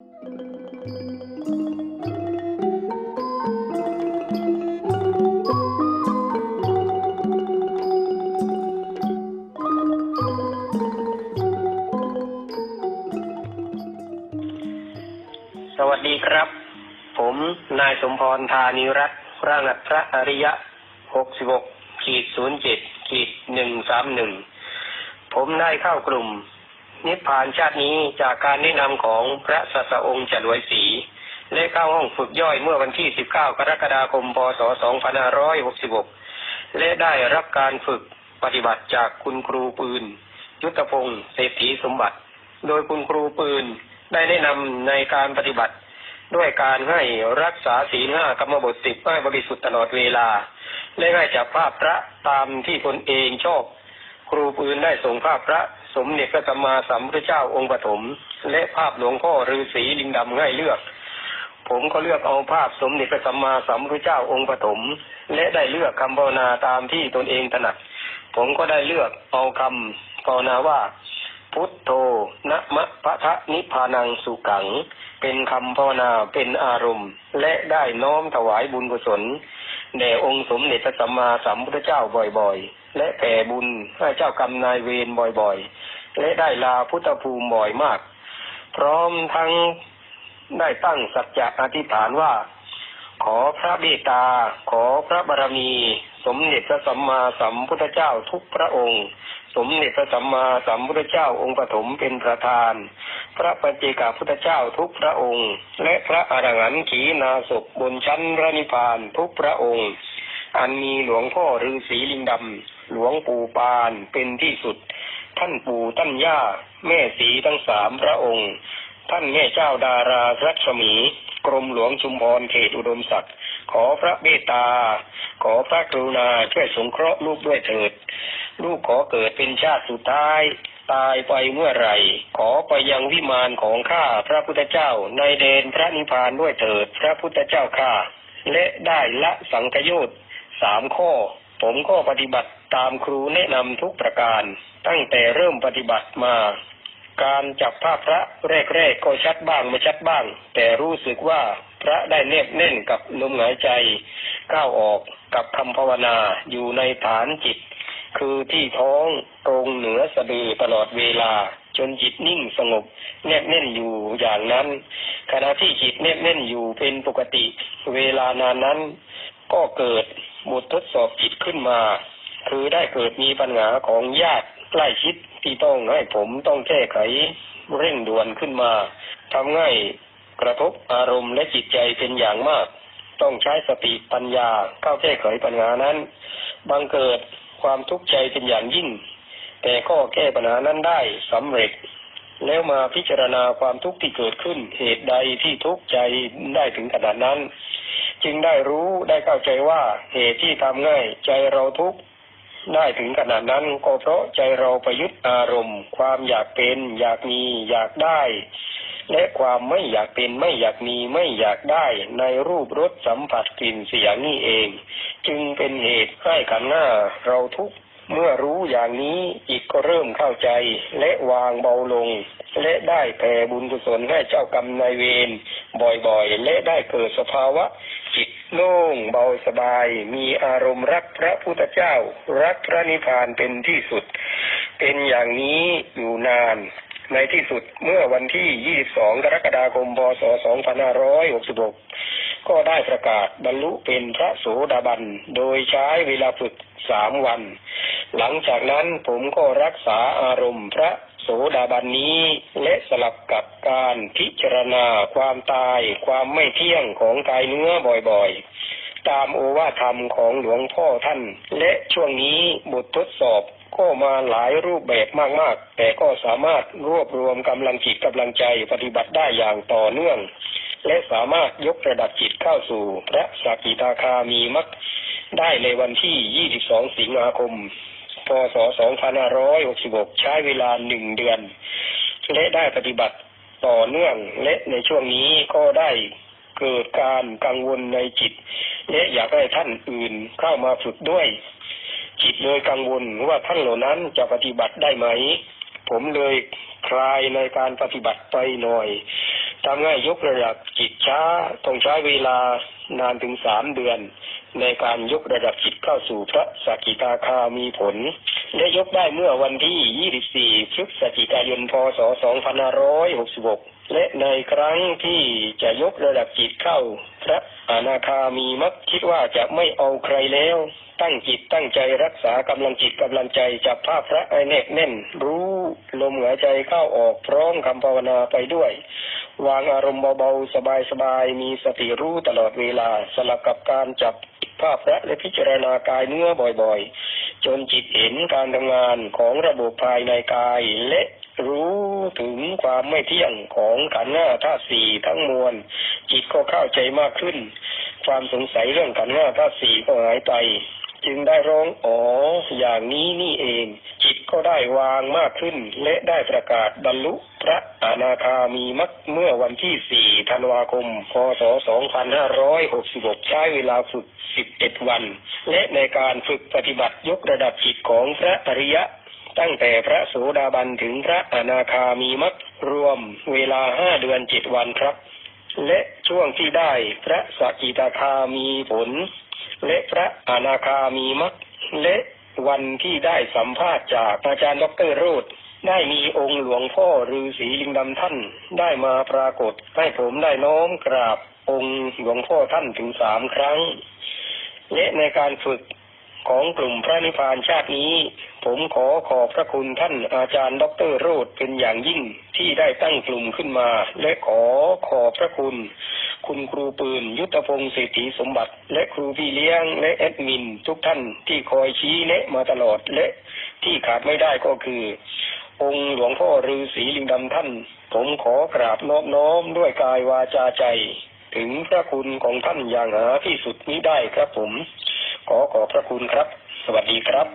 สวัสดีครับ ผมนายสมพรธานิรัตน์ร่างอัพระอริยะหกสิบหกขีดศูนย์เจ็ดขีดหนึ่งสามหนึ่งผมได้เข้ากลุ่ม นิพพานชาตินี้จากการแนะนำของพระสัสองค์จรวยศรีและเข้าห้องฝึกย่อยเมื่อวันที่ 19 กรกฎาคม พศ 2566 และได้รับการฝึกปฏิบัติจากคุณครูปืน ยุทธพงศ์เศรษฐีสมบัติ โดยคุณครูปืนได้แนะนำในการปฏิบัติ ด้วยการให้รักษาศีลห้ากรรมบทสิบให้บริสุทธิ์ตลอดเวลา และให้จับภาพพระตามที่ตนเองชอบ ครูปืนได้ส่งภาพพระสมเด็จพระสัมมาสัมพุทธเจ้าองค์ปฐมและภาพหลวงพ่อฤาษีลิงดำให้เลือก ผมก็เลือกเอาภาพสมเด็จพระสัมมาสัมพุทธเจ้าองค์ปฐมและได้เลือกคำภาวนาตามที่ตนเองถนัด ผมก็ได้เลือกเอาคำภาวนาว่า พุทโธนะมะพะทะนิพพานังสุขัง เป็นคำภาวนาเป็นอารมณ์ และได้น้อมถวายบุญกุศลแด่องค์สมเด็จพระสัมมาสัมพุทธเจ้าบ่อยๆ และแผ่บุญให้เจ้ากรรมนายเวรบ่อยๆ และได้ลาพุทธภูมิบ่อยมาก พร้อมทั้งได้ตั้งสัจจะอธิษฐานว่า ขอพระเมตา ขอพระบารมี สมเด็จพระสัมมาสัมพุทธเจ้าทุกพระองค์ สมเด็จพระสัมมาสัมพุทธเจ้าองค์ปฐมเป็นประธาน พระปัจเจกพุทธเจ้าทุกพระองค์ และพระอรหันต์ขีณาศพบนชั้นพระนิพพานทุกพระองค์ อันมีหลวงพ่อฤาษีลิงดำ หลวงปู่ปานเป็นที่สุด ท่านปู่ท่านย่า แม่สีทั้งสามพระองค์ ท่านแม่เจ้าดารารัศมี กรมหลวงชุมพรเขตอุดมศักดิ์ขอพระเมตตา ขอพระกรุณาช่วยสงเคราะห์ลูกด้วยเถิด ลูกขอเกิดเป็นชาติสุดท้ายตายไปเมื่อไหร่ ขอไปยังวิมานของข้าพระพุทธเจ้าในเดนพระนิพพานด้วยเถิดพระพุทธเจ้าข้าและได้ละสังกโยชน์สามข้อ ผมก็ปฏิบัติ ตามครูแนะนำทุกประการ ตั้งแต่เริ่มปฏิบัติมา การจับภาพพระแรกๆก็ชัดบ้างไม่ชัดบ้าง แต่รู้สึกว่าพระได้แนบแน่นกับลมหายใจ ก้าวออกกับคำภาวนาอยู่ในฐานจิต คือที่ท้องตรงเหนือสะดือตลอดเวลา จนจิตนิ่งสงบ แนบแน่นอยู่อย่างนั้น ขณะที่จิตแนบแน่นอยู่เป็นปกติ เวลานานนั้น ก็เกิดบททดสอบจิตขึ้นมา คือได้เกิดมีปัญหาของญาติใกล้ชิดที่ต้องให้ผมต้องแก้ไขเร่งด่วนขึ้นมาทำให้กระทบอารมณ์และจิตใจเป็นอย่างมาก ต้องใช้สติปัญญาเข้าแก้ไขปัญหานั้น บังเกิดความทุกข์ใจเป็นอย่างยิ่ง แต่ก็แก้ปัญหานั้นได้สำเร็จ แล้วมาพิจารณาความทุกข์ที่เกิดขึ้นเหตุใดที่ทุกข์ใจได้ถึงขนาดนั้น จึงได้รู้ได้เข้าใจว่าเหตุที่ทำง่ายใจเราทุกข์ ได้ถึงขนาดนั้นก็เพราะใจเราประยุทธ์อารมณ์ ความอยากเป็น อยากมีอยากได้ และความไม่อยากเป็นไม่อยากมีไม่อยากได้ ในรูปรสสัมผัสกลิ่นเสียงนี่เอง จึงเป็นเหตุให้ขันธ์หน้าเราทุกข์เมื่อรู้อย่างนี้จิตก็เริ่มเข้าใจและวางเบาลง และได้แผ่บุญกุศลให้เจ้ากรรมนายเวรบ่อยๆ และได้เกิดสภาวะ จิตโล่งเบาสบาย มีอารมณ์รักพระพุทธเจ้า รักพระนิพพานเป็นที่สุด เป็นอย่างนี้อยู่นาน ในที่สุดเมื่อวันที่ 22 กรกฎาคม พศ 2566 ก็ได้ประกาศบรรลุเป็นพระโสดาบัน โดยใช้เวลาฝึกสามวัน หลังจากนั้นผมก็รักษาอารมณ์พระโสดาบันนี้และสลับกับการพิจารณาความตายความไม่เที่ยงของกายเนื้อบ่อยๆ ตามโอวาทธรรมของหลวงพ่อท่าน และช่วงนี้บททดสอบก็มาหลายรูปแบบมากๆ แต่ก็สามารถรวบรวมกำลังจิตกำลังใจปฏิบัติได้อย่างต่อเนื่อง และสามารถยกระดับจิตเข้าสู่พระสกิทาคามีมักได้ในวันที่ 22 สิงหาคม พศ 2566 ใช้เวลาหนึ่งเดือน และได้ปฏิบัติต่อเนื่องและในช่วงนี้ก็ได้เกิดการกังวลในจิต และอยากให้ท่านอื่นเข้ามาฝึกด้วย จิตเลยกังวลว่าท่านเหล่านั้นจะปฏิบัติได้ไหม ผมเลยคลายในการปฏิบัติไปหน่อย ทำให้ยกระดับจิตช้าต้องใช้เวลานานถึงสามเดือน ในการยกระดับจิตเข้าสู่พระสกิทาคามีผล และยกได้เมื่อวันที่ 24 พฤศจิกายน พศ 2566 และในครั้งที่จะยกระดับจิตเข้าพระ อนาคามีมักคิดว่าจะไม่เอาใครแล้ว ตั้งจิตตั้งใจรักษากำลังจิตกำลังใจจับภาพพระไอแนบแน่น รู้ลมหายใจเข้าออกพร้อมคำภาวนาไปด้วย วางอารมณ์เบาๆ สบายๆ มีสติรู้ตลอดเวลา สลับกับการจับภาพพระและพิจารณากายเนื้อบ่อยๆ จนจิตเห็นการทำงานของระบบภายในกายและ รู้ถึงความไม่เที่ยงของขันธ์ห้าธาตุสี่ทั้งมวลจิตก็เข้าใจมากขึ้น ความสงสัยเรื่องขันธ์ห้าธาตุสี่ก็หายไป จึงได้ร้องอ๋ออย่างนี้นี่เอง จิตก็ได้วางมากขึ้น และได้ประกาศบรรลุพระอนาคามีมักเมื่อวันที่ 4 ธันวาคม พศ 2566 ใช้เวลาฝึก 11 วัน และในการฝึกปฏิบัติยกระดับจิตของพระอริยะ ตั้งแต่พระโสดาบันถึงพระอนาคามีมักรวมเวลา5เดือน7วันครับ และช่วงที่ได้พระสกิทาคามีผล และพระอนาคามีมักและวันที่ได้สัมภาษณ์จากอาจารย์ดรโรธได้มีองค์หลวงพ่อฤาษีลิงดำท่านได้มาปรากฏให้ผมได้น้อมกราบองค์หลวงพ่อท่านถึงสามครั้ง และในการฝึก ของกลุ่มพระนิพพานชาตินี้ ผมขอขอบพระคุณท่านอาจารย์ ดรโรธเป็นอย่างยิ่งที่ได้ตั้งกลุ่มขึ้นมา และขอขอบพระคุณ คุณครูปืนยุทธพงศ์เศรษฐีสมบัติ และครูพี่เลี้ยงและแอดมิน ทุกท่านที่คอยชี้แนะมาตลอดและที่ขาดไม่ได้ก็คือ องค์หลวงพ่อฤาษีลิงดำท่าน ผมขอกราบนอบน้อมด้วยกายวาจาใจ ถึงพระคุณของท่านอย่างหาที่สุดมิได้ครับผม ขอขอบพระคุณครับ สวัสดีครับ